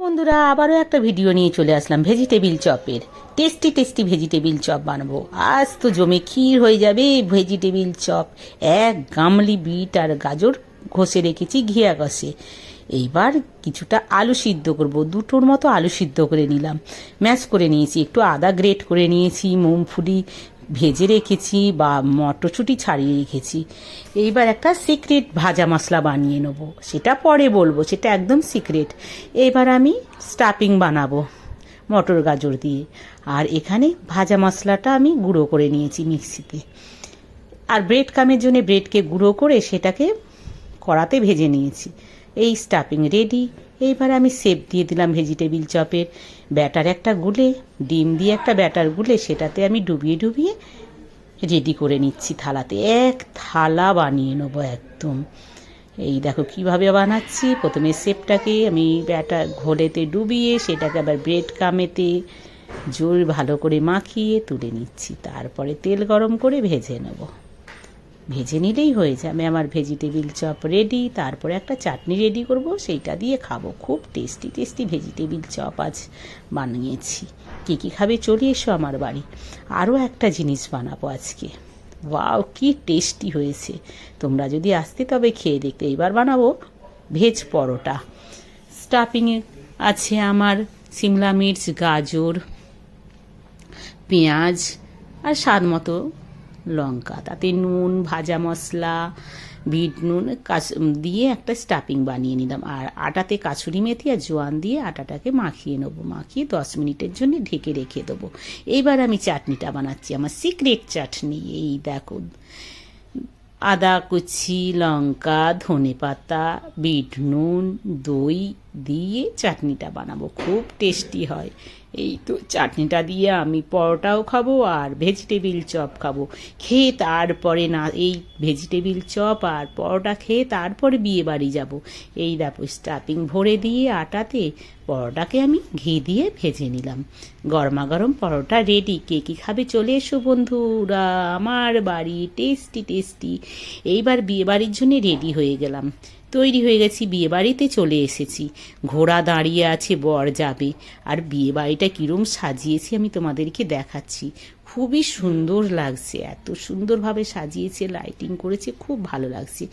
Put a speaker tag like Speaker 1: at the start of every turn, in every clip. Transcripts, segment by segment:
Speaker 1: বন্ধুরা, আবারও একটা ভিডিও নিয়ে চলে আসলাম ভেজিটেবিল চপের টেস্টি টেস্টি ভেজিটেবিল চপ বানাবো। আজ তো জমে ক্ষীর হয়ে যাবে ভেজিটেবিল চপ এক গামলি বিট আর গাজর ঘষে রেখেছি ঘিয়া ঘষে। এইবার কিছুটা আলু সিদ্ধ করব। দুটোর মতো আলু সিদ্ধ করে নিলাম। ম্যাশ করে নিয়েছি, একটু আদা গ্রেট করে নিয়েছি, মুমফুলি ভেজে রেখেছি বা মটরশুঁটি ছাড়িয়ে রেখেছি। এইবার একটা সিক্রেট ভাজা মশলা বানিয়ে নেব। সেটা পরে বলব, সেটা একদম সিক্রেট এবার আমি স্টাফিং বানাবো মটর গাজর দিয়ে। আর এখানে ভাজা মশলাটা আমি গুঁড়ো করে নিয়েছি মিক্সিতে। আর ব্রেড কামের জন্য ব্রেডকে গুঁড়ো করে সেটাকে কড়াতে ভেজে নিয়েছি। এই স্টাফিং রেডি এইবার আমি সেপ দিয়ে দিলাম ভেজিটেবিল চপের। ব্যাটার একটা গুলে, ডিম দিয়ে একটা ব্যাটার গুলে, সেটাতে আমি ডুবিয়ে ডুবিয়ে রেডি করে নিচ্ছি থালাতে। এক থালা বানিয়ে নেব একদম। এই দেখো কীভাবে বানাচ্ছি। প্রথমে সেপটাকে আমি ব্যাটার ঘোলেতে ডুবিয়ে, সেটাকে আবার ব্রেড কামেতে জোর ভালো করে মাখিয়ে তুলে নিচ্ছি। তারপরে তেল গরম করে ভেজে নেব। ভেজে নিলেই হয়ে যাবে আমার ভেজিটেবিল চপ রেডি তারপরে একটা চাটনি রেডি করব, সেইটা দিয়ে খাব। খুব টেস্টি টেস্টি ভেজিটেবিল চপ আজ বানিয়েছি। কী কী খাবে চলে এসো আমার বাড়ি। আরও একটা জিনিস বানাবো আজকে। ওয়াও, কি টেস্টি হয়েছে। তোমরা যদি আসতে তবে খেয়ে দেখতে। এবার বানাবো ভেজ পরোটা। স্টাফিংয়ে আছে আমার সিমলা মির্চ, গাজর, পেঁয়াজ আর স্বাদ মতো লঙ্কা। তাতে নুন, ভাজা মশলা, বিট নুন দিয়ে একটা স্টাফিং বানিয়ে নিলাম। আর আটাতে কাছুরি মেথি আর জোয়ান দিয়ে আটাটাকে মাখিয়ে নেব। মাখিয়ে দশ মিনিটের জন্য ঢেকে রেখে দেবো। এইবার আমি চাটনিটা বানাচ্ছি, আমার সিক্রেট চাটনি। এই দেখো, আদা কুচি, লঙ্কা ধনে পাতা বিট নুন, দই দিয়ে চাটনিটা বানাবো, খুব টেস্টি হয়। এই তো চাটনিটা দিয়ে আমি পরোটাও খাব আর ভেজিটেবিল চপ খাব। খেয়ে তারপরে না, এই ভেজিটেবিল চপ আর পরোটা খেয়ে তারপরে বিয়ে বাড়ি যাব। এই দেখো স্টাফিং ভরে দিয়ে আটাতে পরোটাকে আমি ঘি দিয়ে ভেজে নিলাম। গরমা গরম পরোটা রেডি কে কী খাবে চলে এসো বন্ধুরা, আমার বাড়ি টেস্টি টেস্টি এইবার বিয়ে বাড়ির জন্য রেডি হয়ে গেলাম। তৈরি হয়ে গেছি বিয়ে বাড়িতে চলে এসেছি। ঘোড়া দাঁড়িয়ে আছে, বর যাবে। আর বিয়ে বাড়িটা কীরম সাজিয়েছি আমি তোমাদেরকে দেখাচ্ছি। খুবই সুন্দর লাগছে, এত সুন্দরভাবে সাজিয়েছে লাইটিং করেছে, খুব ভালো লাগছে।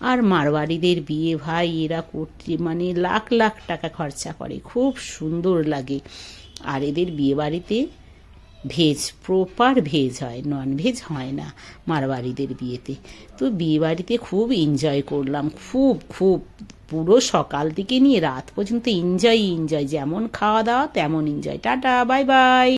Speaker 1: আর মারবাড়িদের বিয়ে ভাই, এরা করতে মানে লাখ লাখ টাকা খরচা করে, খুব সুন্দর লাগে। আর এদের বিয়ে বাড়িতে ভেজ প্রপার ভেজ হয় নন ভেজ হয় না মারবাড়িদের বিয়েতে। তো বিয়ে বাড়িতে খুব এনজয় করলাম, খুব খুব। পুরো সকাল থেকে নিয়ে রাত পর্যন্ত এনজয় এনজয় যেমন খাওয়া দাওয়া, তেমন এনজয় টাটা বাই বাই